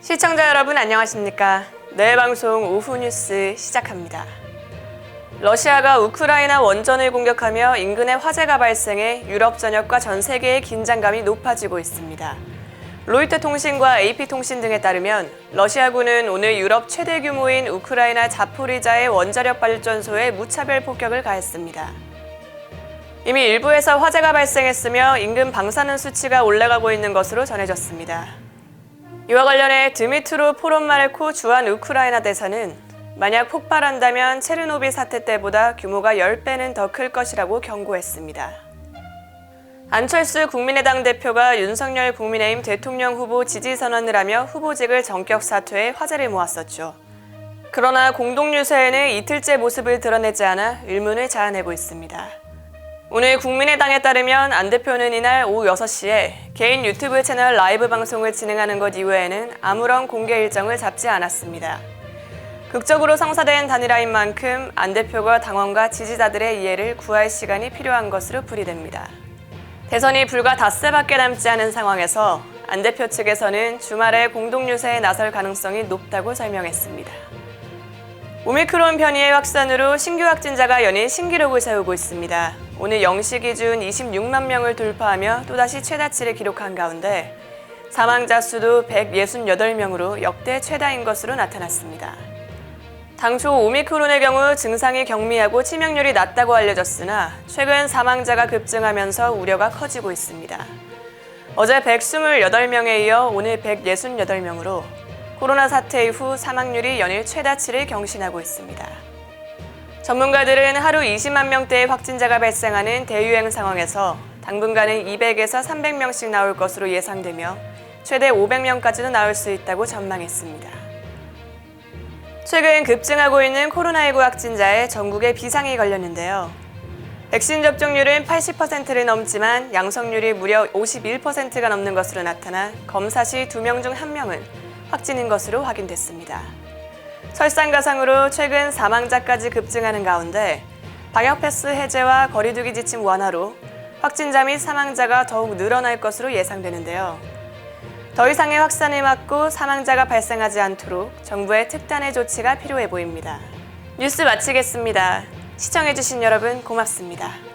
시청자 여러분 안녕하십니까? 내 방송 오후 뉴스 시작합니다. 러시아가 우크라이나 원전을 공격하며 인근에 화재가 발생해 유럽 전역과 전 세계의 긴장감이 높아지고 있습니다. 로이터 통신과 AP통신 등에 따르면 러시아군은 오늘 유럽 최대 규모인 우크라이나 자포리자의 원자력 발전소에 무차별 폭격을 가했습니다. 이미 일부에서 화재가 발생했으며 인근 방사능 수치가 올라가고 있는 것으로 전해졌습니다. 이와 관련해 드미트로 포론마르코 주한 우크라이나 대사는 만약 폭발한다면 체르노빌 사태 때보다 규모가 10배는 더 클 것이라고 경고했습니다. 안철수 국민의당 대표가 윤석열 국민의힘 대통령 후보 지지 선언을 하며 후보직을 전격 사퇴해 화제를 모았었죠. 그러나 공동유세에는 이틀째 모습을 드러내지 않아 의문을 자아내고 있습니다. 오늘 국민의당에 따르면 안 대표는 이날 오후 6시에 개인 유튜브 채널 라이브 방송을 진행하는 것 이외에는 아무런 공개 일정을 잡지 않았습니다. 극적으로 성사된 단일화인 만큼 안 대표가 당원과 지지자들의 이해를 구할 시간이 필요한 것으로 풀이됩니다. 대선이 불과 닷새밖에 남지 않은 상황에서 안 대표 측에서는 주말에 공동 유세에 나설 가능성이 높다고 설명했습니다. 오미크론 변이의 확산으로 신규 확진자가 연일 신기록을 세우고 있습니다. 오늘 0시 기준 26만 명을 돌파하며 또다시 최다치를 기록한 가운데 사망자 수도 168명으로 역대 최다인 것으로 나타났습니다. 당초 오미크론의 경우 증상이 경미하고 치명률이 낮다고 알려졌으나 최근 사망자가 급증하면서 우려가 커지고 있습니다. 어제 128명에 이어 오늘 168명으로 코로나 사태 이후 사망률이 연일 최다치를 경신하고 있습니다. 전문가들은 하루 20만 명대의 확진자가 발생하는 대유행 상황에서 당분간은 200에서 300명씩 나올 것으로 예상되며 최대 500명까지도 나올 수 있다고 전망했습니다. 최근 급증하고 있는 코로나19 확진자에 전국에 비상이 걸렸는데요. 백신 접종률은 80%를 넘지만 양성률이 무려 51%가 넘는 것으로 나타나 검사 시 2명 중 1명은 확진인 것으로 확인됐습니다. 설상가상으로 최근 사망자까지 급증하는 가운데 방역 패스 해제와 거리두기 지침 완화로 확진자 및 사망자가 더욱 늘어날 것으로 예상되는데요. 더 이상의 확산을 막고 사망자가 발생하지 않도록 정부의 특단의 조치가 필요해 보입니다. 뉴스 마치겠습니다. 시청해주신 여러분 고맙습니다.